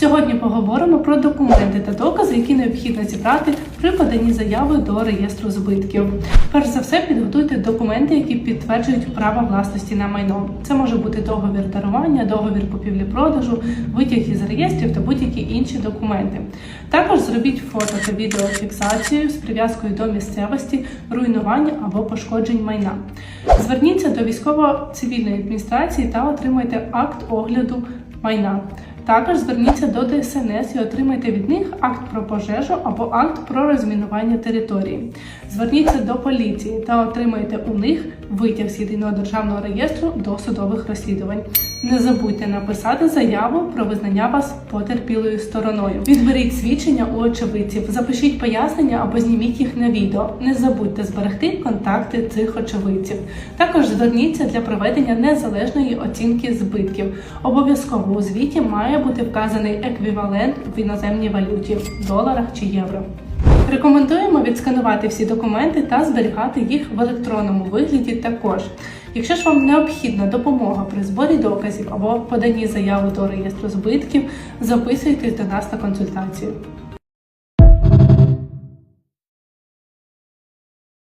Сьогодні поговоримо про документи та докази, які необхідно зібрати при поданні заяви до реєстру збитків. Перш за все, підготуйте документи, які підтверджують право власності на майно. Це може бути договір дарування, договір купівлі-продажу, витяг із реєстрів та будь-які інші документи. Також зробіть фото та відеофіксацію з прив'язкою до місцевості, руйнування або пошкоджень майна. Зверніться до військово-цивільної адміністрації та отримайте акт огляду майна. Також зверніться до ДСНС і отримайте від них акт про пожежу або акт про розмінування території. Зверніться до поліції та отримайте у них витяг з єдиного державного реєстру досудових розслідувань. Не забудьте написати заяву про визнання вас потерпілою стороною. Відберіть свідчення у очевидців, запишіть пояснення або зніміть їх на відео. Не забудьте зберегти контакти цих очевидців. Також зверніться для проведення незалежної оцінки збитків. Обов'язково у звіті має бути вказаний еквівалент в іноземній валюті доларах чи євро. Рекомендуємо відсканувати всі документи та зберігати їх в електронному вигляді також. Якщо ж вам необхідна допомога при зборі доказів або поданні заяви до реєстру збитків, записуйтесь до нас на консультацію.